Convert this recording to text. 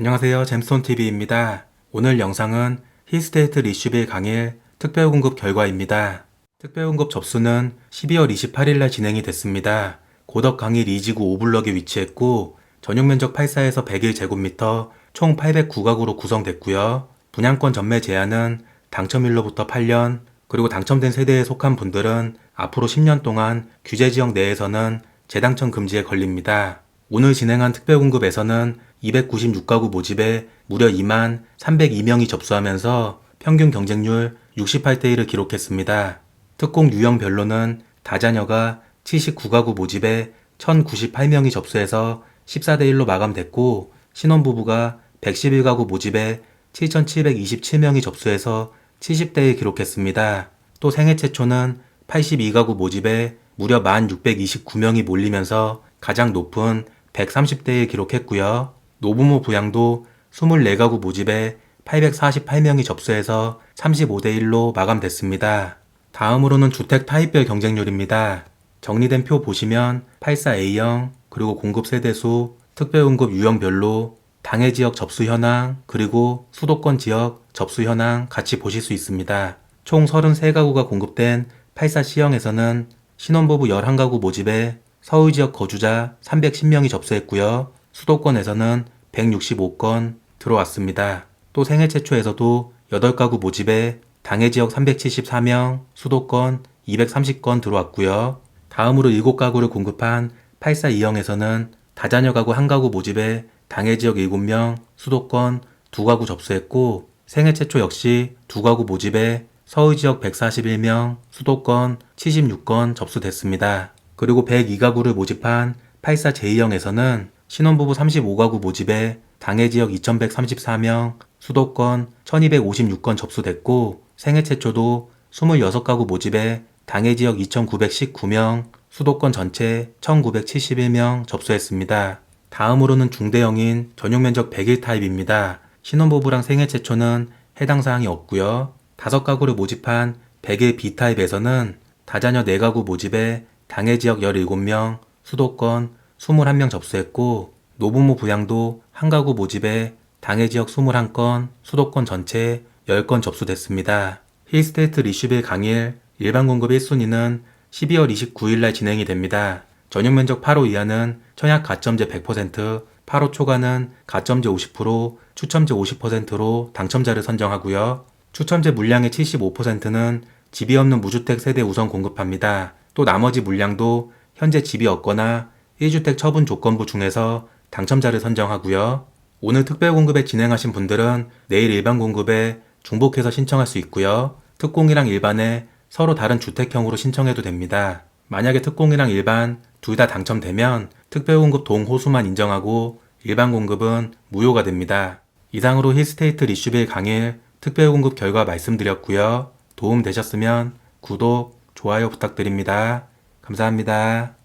안녕하세요. 잼스톤TV입니다. 오늘 영상은 히스테이트 리슈빌 강일 특별공급 결과입니다. 특별공급 접수는 12월 28일날 진행이 됐습니다. 고덕 강일 2지구 5블럭에 위치했고 전용 면적 84에서 101제곱미터 총 809가구로 구성됐고요. 분양권 전매 제한은 당첨일로부터 8년 그리고 당첨된 세대에 속한 분들은 앞으로 10년 동안 규제 지역 내에서는 재당첨 금지에 걸립니다. 오늘 진행한 특별공급에서는 296가구 모집에 무려 2만 302명이 접수하면서 평균 경쟁률 68대 1을 기록했습니다. 특공 유형별로는 다자녀가 79가구 모집에 1098명이 접수해서 14대 1로 마감됐고 신혼부부가 111가구 모집에 7727명이 접수해서 70대 1 기록했습니다. 또 생애 최초는 82가구 모집에 무려 1629명이 몰리면서 가장 높은 130대 1 기록했고요. 노부모 부양도 24가구 모집에 848명이 접수해서 35대 1로 마감됐습니다. 다음으로는 주택 타입별 경쟁률입니다. 정리된 표 보시면 84A형, 그리고 공급 세대수, 특별공급 유형별로 당해 지역 접수 현황, 그리고 수도권 지역 접수 현황 같이 보실 수 있습니다. 총 33가구가 공급된 84C형에서는 신혼부부 11가구 모집에 서울 지역 거주자 310명이 접수했고요. 수도권에서는 165건 들어왔습니다. 또 생애 최초에서도 8가구 모집에 당해 지역 374명, 수도권 230건 들어왔고요. 다음으로 7가구를 공급한 842형에서는 다자녀 가구 1가구 모집에 당해 지역 7명, 수도권 2가구 접수했고 생애 최초 역시 2가구 모집에 서울 지역 141명, 수도권 76건 접수됐습니다. 그리고 102가구를 모집한 84제2형에서는 신혼부부 35가구 모집에 당해 지역 2134명, 수도권 1256건 접수됐고 생애 최초도 26가구 모집에 당해 지역 2919명, 수도권 전체 1971명 접수했습니다. 다음으로는 중대형인 전용 면적 100일 타입입니다. 신혼부부랑 생애 최초는 해당 사항이 없고요. 5가구를 모집한 100일 B타입에서는 다자녀 4가구 모집에 당해 지역 17명, 수도권 21명 접수했고 노부모 부양도 1가구 모집에 당해 지역 21건, 수도권 전체 10건 접수됐습니다. 힐스테이트 리슈빌 강일 일반 공급 1순위는 12월 29일 날 진행이 됩니다. 전용 면적 8호 이하는 청약 가점제 100%, 8호 초과는 가점제 50%, 추첨제 50%로 당첨자를 선정하고요. 추첨제 물량의 75%는 집이 없는 무주택 세대 우선 공급합니다. 또 나머지 물량도 현재 집이 없거나 1주택 처분 조건부 중에서 당첨자를 선정하고요. 오늘 특별 공급에 진행하신 분들은 내일 일반 공급에 중복해서 신청할 수 있고요. 특공이랑 일반에 서로 다른 주택형으로 신청해도 됩니다. 만약에 특공이랑 일반 둘 다 당첨되면 특별 공급 동호수만 인정하고 일반 공급은 무효가 됩니다. 이상으로 힐스테이트 리슈빌 강일 특별 공급 결과 말씀드렸고요. 도움 되셨으면 구독, 좋아요 부탁드립니다. 감사합니다.